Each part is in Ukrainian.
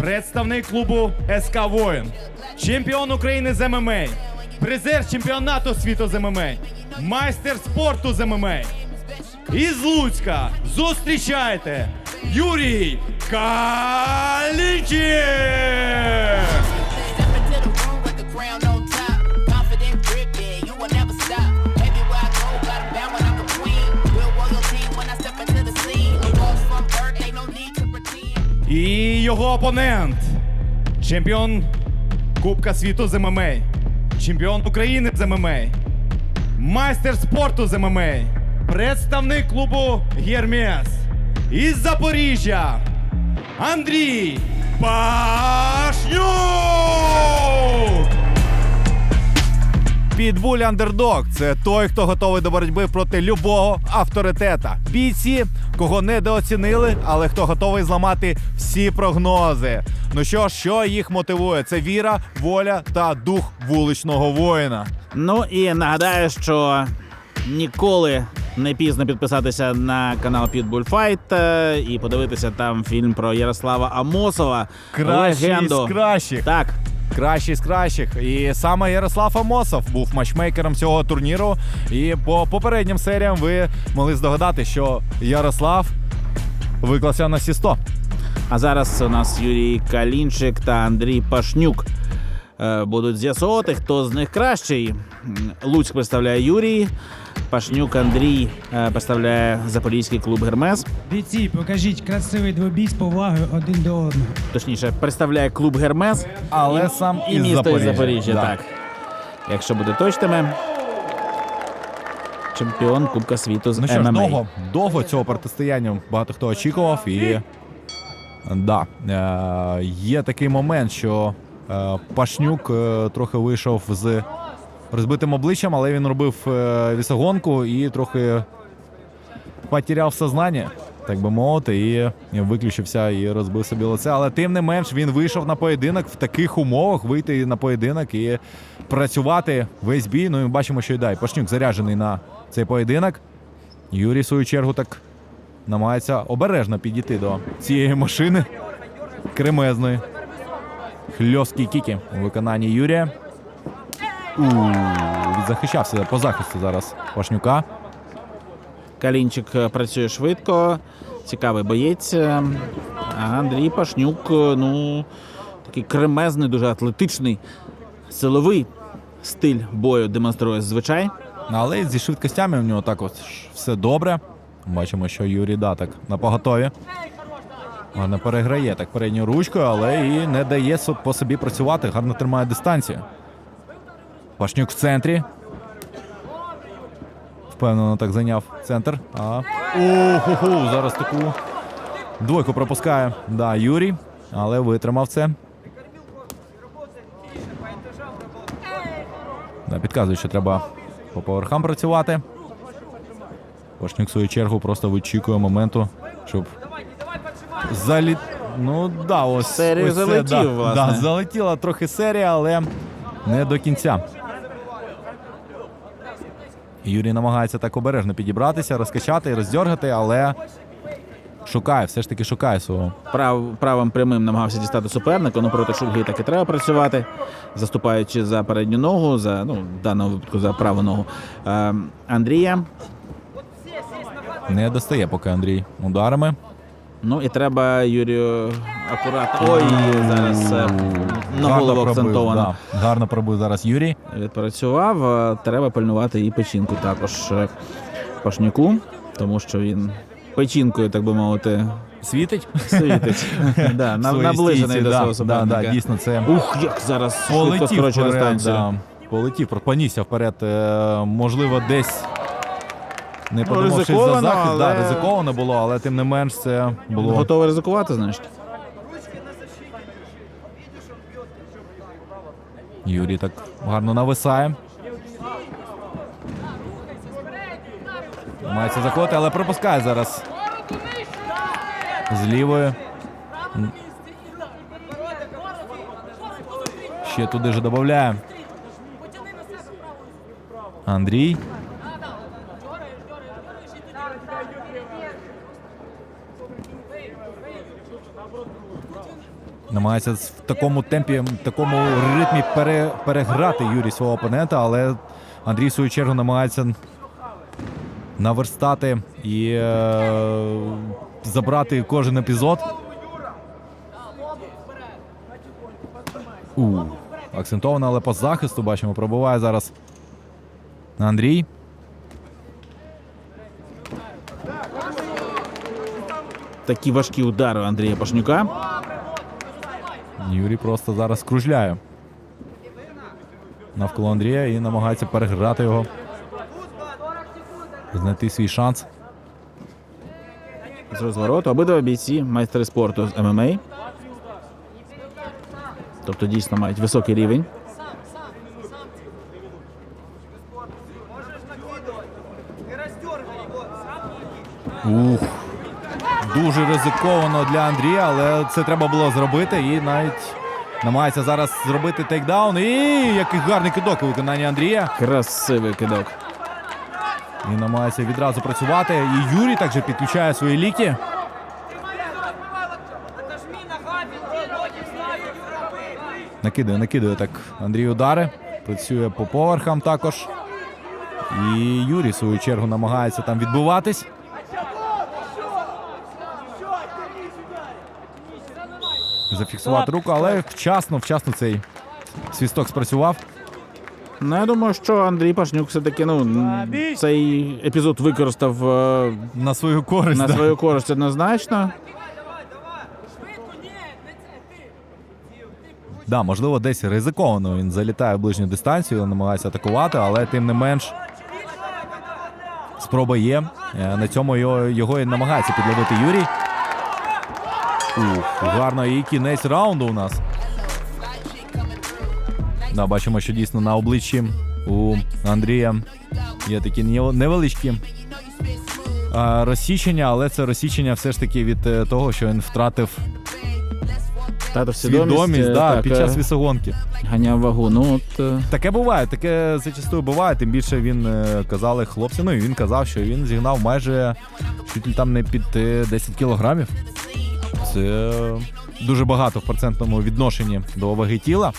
представник клубу СК Воїн, чемпіон України з ММА, призер чемпіонату світу з ММА, майстер спорту з ММА. Із Луцька зустрічайте Юрій Калічів! І його опонент. Чемпіон Кубка світу з ММА. Чемпіон України з ММА. Майстер спорту з ММА. Представник клубу Гермес. Із Запоріжжя. Андрій Пашнюк! Підбуль андердог це той, хто готовий до боротьби проти любого авторитета. Бійці, кого недооцінили, але хто готовий зламати всі прогнози. Ну що ж, що їх мотивує? Це віра, воля та дух вуличного воїна. Ну і нагадаю, що ніколи не пізно підписатися на канал Pitbull Fight е, і подивитися там фільм про Ярослава Амосова. Кращий легенду. з кращих. Так, Кращий з кращих. І саме Ярослав Амосов був матчмейкером цього турніру. І по попереднім серіям ви могли здогадати, що Ярослав виклався на Сі 100. а зараз у нас Юрій Калінчик та Андрій Пашнюк. Е, Будуть з'ясовувати, хто з них кращий. Луцьк представляє Юрій, Пашнюк Андрій е, представляє запорізький клуб Гермес. Бійці, покажіть красивий двобій з повагою один до одного. Точніше, представляє клуб Гермес. Але і, сам і із місто Запоріжжя. із Запоріжжя. Да. Так. Якщо буде точними. Чемпіон Кубка світу з Ну що ж, ММА. довго, довго цього протистояння багато хто очікував. І да, е, є такий момент, що Пашнюк е, трохи вийшов з розбитим обличчям, але він робив е, вісогонку і трохи потеряв сознання, так би мовити, і виключився і розбив собі лице. Але тим не менш він вийшов на поєдинок в таких умовах, вийти на поєдинок і працювати весь бій. Ну і бачимо, що й дай. Пашнюк заряджений на цей поєдинок. Юрій, в свою чергу, так намагається обережно підійти до цієї машини кремезної. Хльосткі кіки у виконанні Юрія. У захищався по захисту зараз Пашнюка. Калінчик е, працює швидко, цікавий боєць. Е, А Андрій Пашнюк, е, ну, такий кремезний, дуже атлетичний, силовий стиль бою демонструє звичай. Але зі швидкостями в нього так от все добре. Бачимо, що Юрій да, так на поготові. Гарно переграє так передньою ручкою, але і не дає по собі працювати, гарно тримає дистанцію. Пашнюк в центрі. Впевнено так зайняв центр. А. Зараз таку двойку пропускає. Да, Юрій, але витримав це. Да, підказує, що треба по поверхам працювати. Пашнюк, в свою чергу, просто вичікує моменту, щоб залі... Ну, да, ось. Серію ось це, залетів, да, власне. Да, залетіла трохи серія, але не до кінця. Юрій намагається так обережно підібратися, розкачати і роздьоргати, але шукає, все ж таки шукає свого. Прав, правим прямим намагався дістати суперника, ну проти Шульги так і треба працювати, заступаючи за передню ногу, за ну, в даному випадку за праву ногу е, Андрія. Не достає поки Андрій ударами. Ну і треба Юрію акуратно. Ой, зараз е, на голову пробив, акцентовано. Да, гарно пробив зараз Юрій. Відпрацював. е, Треба пильнувати і печінку також е, Пашнюку, тому що він печінкою, так би мовити, Світить. світить. да, наближений до свого да, суперника. да, дійсно, це Ух, як зараз швидко полетів скорочує вперед, дистанцію. да, полетів, понісся вперед. Можливо, десь не Ну, подумавши за ризиковано, захист. Да, ризиковано було, але тим не менш це було. Готовий ризикувати, значить. Юрій так гарно нависає. Мається заходити, але пропускає зараз. З лівої. Ще туди ж додає. Андрій. Намагається в такому темпі, в такому ритмі пере, переграти Юрій свого опонента, але Андрій в свою чергу намагається наверстати і е, забрати кожен епізод. У, акцентовано, але по захисту бачимо, пробуває зараз Андрій. Такі важкі удари Андрія Пашнюка. Юрій просто зараз кружляє навколо Андрія і намагається переграти його. Знайти свій шанс. з розвороту. Обидва бійці майстри спорту з ММА. Тобто дійсно мають високий рівень. Ух. Дуже ризиковано для Андрія, але це треба було зробити. І навіть намагається зараз зробити тейкдаун. І який гарний кидок у виконанні Андрія. Красивий кидок. І намагається відразу працювати. І Юрій також підключає свої ліки. Накидує, накидує так Андрій удари. Працює по поверхам також. І Юрій, в свою чергу, намагається там відбуватись. Зафіксувати руку, але вчасно, вчасно цей свісток спрацював. Ну, я думаю, що Андрій Пашнюк все-таки ну, цей епізод використав е, На свою користь. на да. свою користь однозначно. Да, можливо, десь ризиковано. Він залітає в ближню дистанцію, намагається атакувати, але тим не менш спроба є. Е, На цьому його, його і намагається підловити Юрій. Ух, гарно і кінець раунду у нас. Да, бачимо, що дійсно на обличчі у Андрія є такі невеличкі розсічення, але це розсічення все ж таки від е, того, що він втратив Тато свідомість, свідомість е, да, так, під е, час вісогонки. ганяв вагу. Ну, от, е, Таке буває, таке зачастую буває. Тим більше він е, казали хлопці. Ну і він казав, що він зігнав майже чуть ли там не під е, 10 кілограмів. Це дуже багато в процентному відношенні до ваги тіла.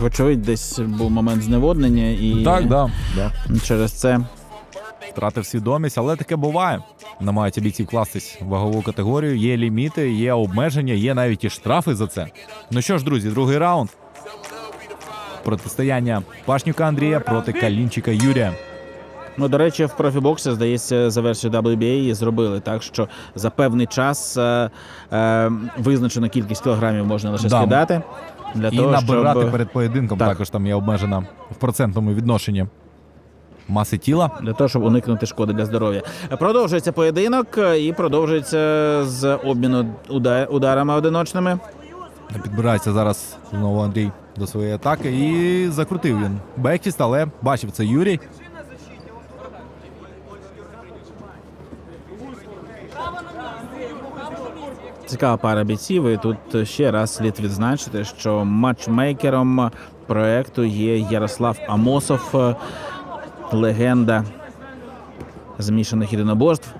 вочевидь, десь був момент зневоднення і да. да. через це Втратив свідомість, але таке буває. Намагаються бійці вкластись в вагову категорію. Є ліміти, є обмеження, є навіть і штрафи за це. Ну що ж, друзі, другий раунд. Протистояння Пашнюка Андрія проти Калінчика Юрія. Ну, до речі, в профібоксі, здається, за версією WBA зробили так, що за певний час е, е, визначену кількість кілограмів можна лише Да. скидати. Для І того, набирати щоб, перед поєдинком Так. також там є обмежена в процентному відношенні маси тіла. для того, щоб уникнути шкоди для здоров'я. Продовжується поєдинок е, і продовжується з обміну уда- ударами одиночними. Підбирається зараз знову Андрій до своєї атаки і закрутив він бекфіст, але бачив це Юрій. Цікава пара бійців. І тут ще раз слід відзначити, що матчмейкером проекту є Ярослав Амосов, е, легенда змішаних єдиноборств.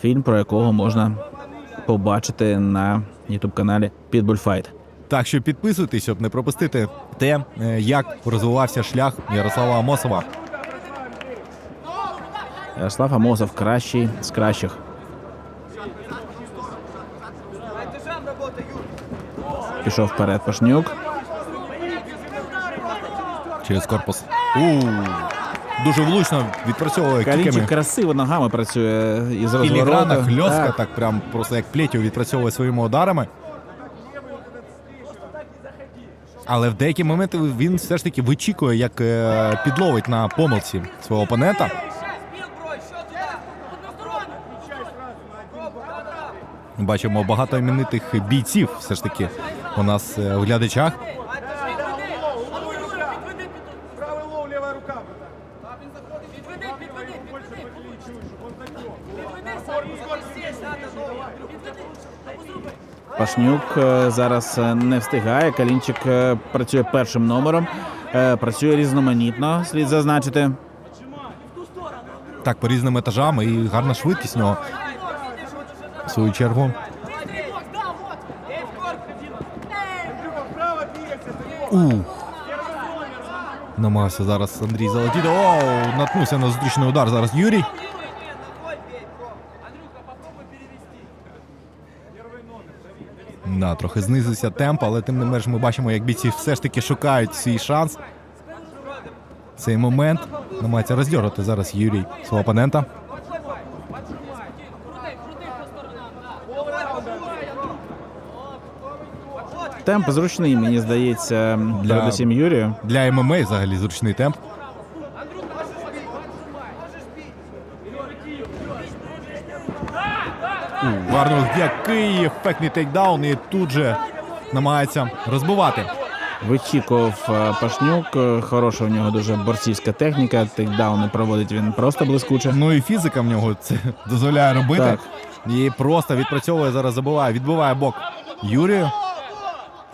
Фільм, про якого можна побачити на youtube каналі Pitbull Fight. Так що підписуйтесь, щоб не пропустити те, е, як розвивався шлях Ярослава Амосова. Ярослав Амосов кращий з кращих. Пішов вперед Пашнюк. Через корпус. У дуже влучно відпрацьовує Калінчик кіками. красиво ногами працює із розвороту. Філіграна хльоска, Так. так прям просто як плетю відпрацьовує своїми ударами. Але в деякі моменти він все ж таки вичікує, як е, підловить на помилці свого опонента. Бачимо багато іменитих бійців все ж таки у нас е, в глядачах. Пашнюк е, зараз е, не встигає. Калінчик працює першим номером. Працює різноманітно, слід зазначити. Так, по різним етажам і гарна швидкість нього в свою чергу. Ух. Намагався зараз Андрій залетіти. Оу, наткнувся на зустрічний удар. Зараз Юрій. Да, трохи знизився темп, але тим не менш ми бачимо, як бійці все ж таки шукають свій шанс. Цей момент намагається роздьоргати зараз Юрій свого опонента. Темп зручний, мені здається, Для- передусім Юрію. Для ММА взагалі зручний темп. У, який ефектний тейкдаун, і тут же намагається розбивати. Вичікував е, Пашнюк. е, Хороша у нього дуже борцівська техніка. Тейкдауни проводить він просто блискуче. Ну і фізика в нього це дозволяє робити. Так. І просто відпрацьовує зараз, забиває, відбиває бок Юрію.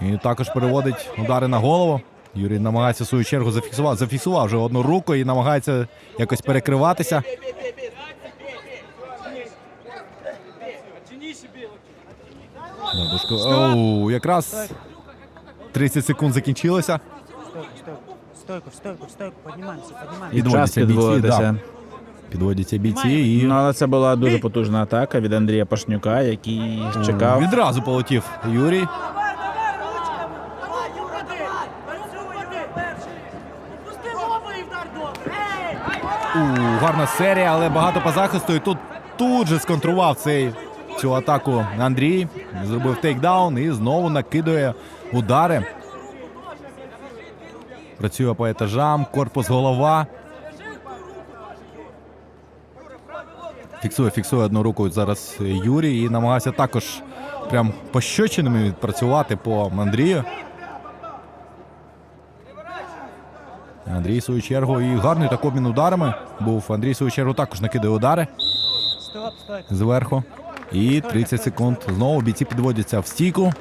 І також переводить удари на голову. Юрій намагається в свою чергу зафіксувати. Зафіксував вже одну руку і намагається якось перекриватися. Ладушко. Оу, якраз 30 секунд закінчилося. Стойку, в стойку, в стойку, поднимаемся, поднимаемся. Час Підводяться бійці, підводитися. да. Підводяться бійці і Ну, але це була дуже потужна атака від Андрія Пашнюка, який чекав. відразу полетів Юрій. У, гарна серія, але багато по захисту. І тут тут же сконтрував цей, цю атаку Андрій. Зробив тейкдаун і знову накидує удари. Працює по етажам, корпус голова. Фіксує, фіксує одну руку зараз Юрій і намагався також прям пощочинами відпрацювати по Андрію. Андрій в свою чергу і гарний так обмін ударами був. Андрій в свою чергу також накидає удари зверху. І 30 секунд. Знову бійці підводяться в стійку.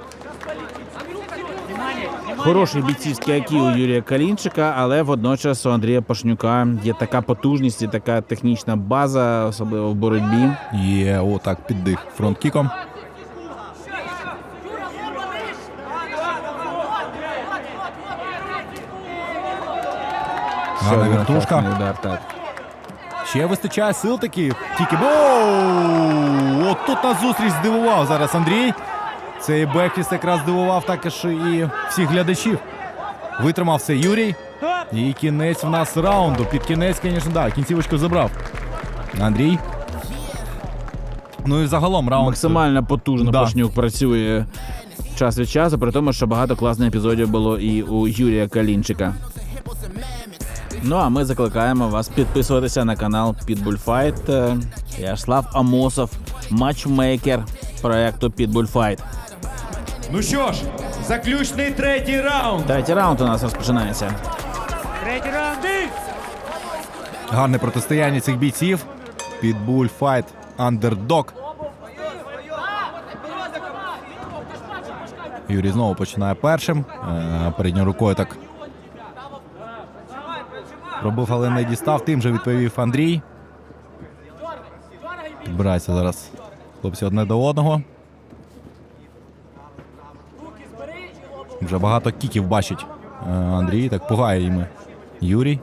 Хороший бійцівський IQ у Юрія Калінчика, але водночас у Андрія Пашнюка є така потужність і така технічна база, особливо в боротьбі. Є отак піддих фронт-кіком. Гарна один вертушка. Удар, так. Ще вистачає сил таки. Тільки Оу! От тут нас зустріч здивував зараз Андрій. Цей бекфіст якраз здивував також і всіх глядачів. Витримав це Юрій. І кінець в нас раунду. Під кінець, звісно, да, кінцівочку забрав. Андрій. Ну і загалом раунд. Максимально потужно Да. Пашнюк працює час від часу, при тому, що багато класних епізодів було і у Юрія Калінчика. Ну а ми закликаємо вас підписуватися на канал Pitbull Fight. Е, Ярослав Амосов, матчмейкер проекту Pitbull Fight. Ну що ж, заключний третій раунд. Третій раунд у нас розпочинається. Третий раунд! Гарне протистояння цих бійців. Pitbull Fight Underdog. Юрій знову починає першим. Е, Передньою рукою так. Пробив, але не дістав. Тим же відповів Андрій. Підбираються зараз хлопці одне до одного. Вже багато кіків бачить е, Андрій. Так пугає їм Юрій.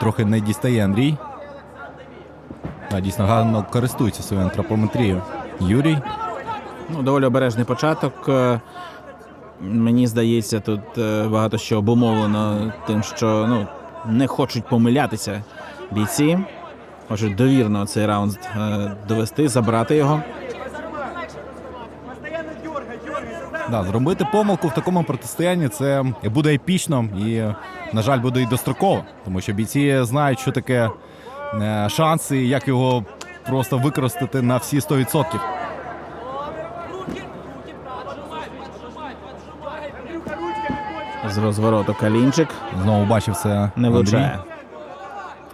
Трохи не дістає Андрій. А, дійсно гарно користується своєю антропометрією. Юрій. Ну, доволі обережний початок. Е, Мені здається, тут е, багато що обумовлено тим, що ну, не хочуть помилятися бійці. Хочуть довірно цей раунд е, довести, забрати його. Да, зробити помилку в такому протистоянні це буде епічно і, на жаль, буде і достроково, тому що бійці знають, що таке е, шанс і як його просто використати на всі 100%. З розвороту Калінчик Знову бачив це не влучає.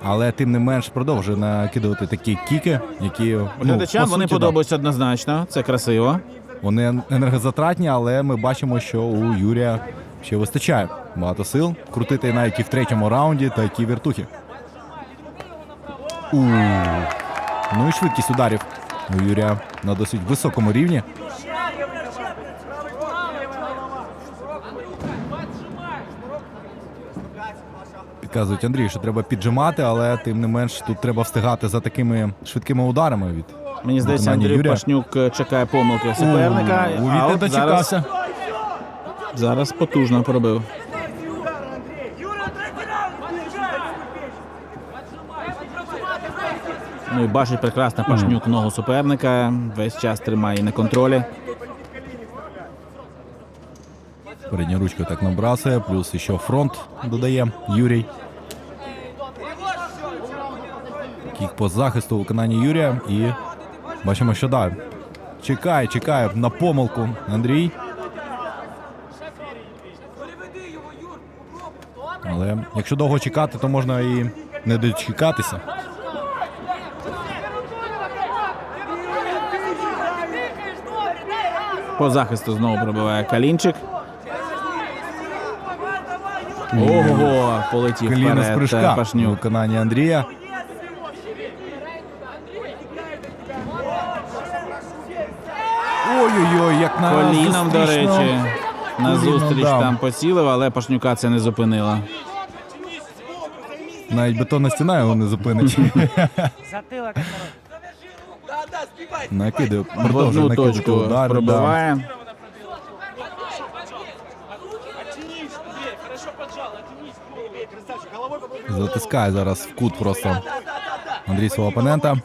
Але тим не менш продовжує накидувати такі кіки, які ну, Глядачам по вони суті, да, подобаються однозначно. Це красиво. Вони енергозатратні, але ми бачимо, що у Юрія ще вистачає багато сил крутити навіть і в третьому раунді такі вертухи. У. Ну і швидкість ударів у Юрія на досить високому рівні. Підказують Андрій, що треба піджимати, але тим не менш тут треба встигати за такими швидкими ударами від Мені здається, виконання Андрій Юрія. Пашнюк е, чекає помилки суперника. У, а Від не зараз, дочекався. зараз потужно пробив. Ну і бачить прекрасно Пашнюк ногу суперника. Весь час тримає на контролі. Передню ручку так набрасує, плюс ще фронт додає Юрій. Кік по захисту у виконанні Юрія. І бачимо, що далі. Чекає, чекає на помилку Андрій. Але якщо довго чекати, то можна і не дочекатися. По захисту знову пробиває Калінчик. Ого, полетів Коліно з вперед е, прыжка у Пашнюк. виконанні Андрія. Ой-ой-ой, як на Коліном, до речі, на зустріч дав. там поцілив, але Пашнюка це не зупинило. Навіть бетонна стіна його не зупинить. Затылок В продовжує одну накидати точку удари. да. пробиває. Затискає зараз в кут просто Андрій свого опонента.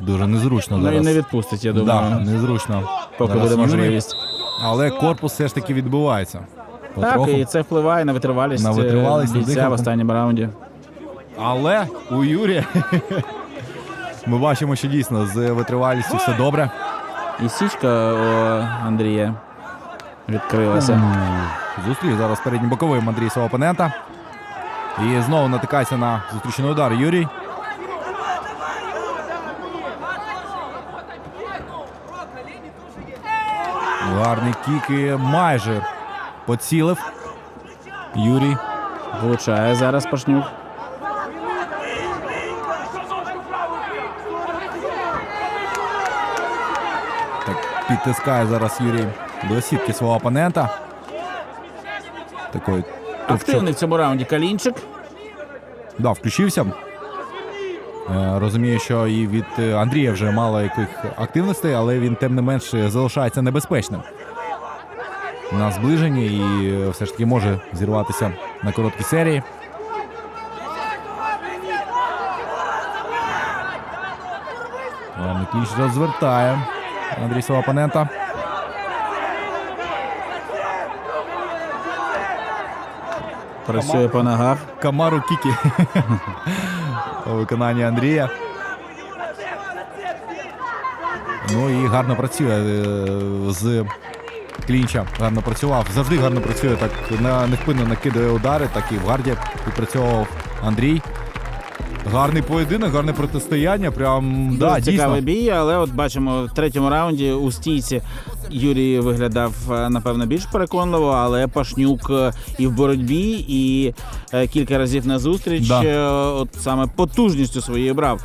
Дуже незручно Ну зараз. не відпустить, я да, незручно. поки буде можливість. Але корпус все ж таки відбивається. Так, і це впливає на витривалість, На е, витривалість, бійця в останньому раунді. Але у Юрія ми бачимо, що дійсно з витривалістю все добре. І січка у Андрія відкрилася. Зустрів зараз переднім боковим Андрій свого опонента. І знову натикається на зустрічний удар Юрій. Гарний кік і майже поцілив. Юрій. Влучає зараз Пашнюк. Підтискає зараз Юрій до сітки свого опонента. Такий. Активний в цьому раунді Калінчик. Да, включився. Е, Розумію, що і від е, Андрія вже мало яких активностей, але він тим не менш залишається небезпечним. На зближенні і е, все ж таки може зірватися на короткій серії. Клінч розвертає Андрій свого опонента. Працює по ногах. Камару Кікі у виконанні Андрія. Ну і гарно працює е, з клінча. Гарно працював. Завжди гарно працює. Так невпинно накидає удари, так і в гарді відпрацьовував Андрій. Гарний поєдинок, гарне протистояння. Прям Дуже да, дійсно. цікавий бій, але от бачимо в третьому раунді у стійці Юрій виглядав е, напевно більш переконливо, але Пашнюк е, і в боротьбі, і е, кілька разів на зустріч Да. от саме потужністю своєю брав.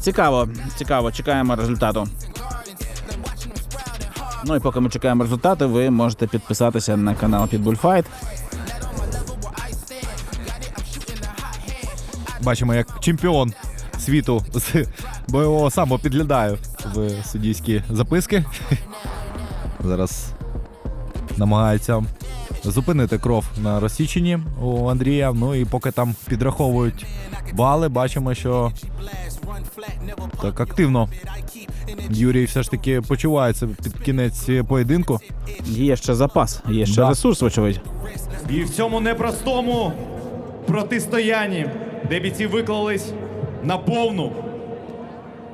Цікаво, цікаво, чекаємо результату. Ну і поки ми чекаємо результату, ви можете підписатися на канал Pitbull Fight. Бачимо, як чемпіон світу з бойового самбо підглядає в суддійські записки. Зараз намагається зупинити кров на розсіченні у Андрія. Ну і поки там підраховують бали, бачимо, що так активно Юрій все ж таки почувається під кінець поєдинку. Є ще запас, є ще Да. ресурс, вочевидь. І в цьому непростому протистоянні, де бійці виклались на повну.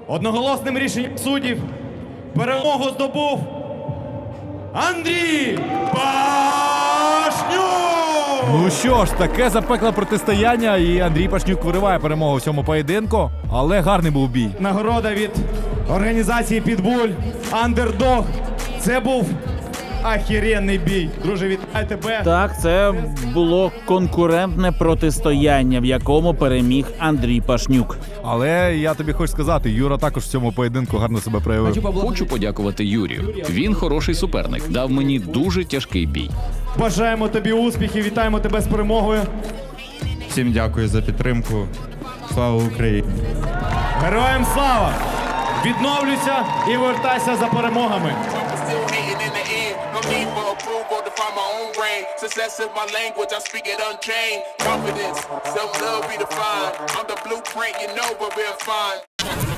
Одноголосним рішенням суддів перемогу здобув Андрій Пашнюк! Ну що ж, таке запекле протистояння, і Андрій Пашнюк вириває перемогу в цьому поєдинку, але гарний був бій. Нагорода від організації Підбуль Андердог. Це був ахіренний бій. Друже, вітаю тебе. Так, це було конкурентне протистояння, в якому переміг Андрій Пашнюк. Але я тобі хочу сказати, Юра також в цьому поєдинку гарно себе проявив. Хочу подякувати Юрію. Він хороший суперник, дав мені дуже тяжкий бій. Бажаємо тобі успіхів, вітаємо тебе з перемогою. Всім дякую за підтримку. Слава Україні! Героям слава! Відновлюйся і вертайся за перемогами. Approval to find my own brain. Success is my language, I speak it unchained. Confidence, self love be defined. I'm the blueprint, you know, but we're fine.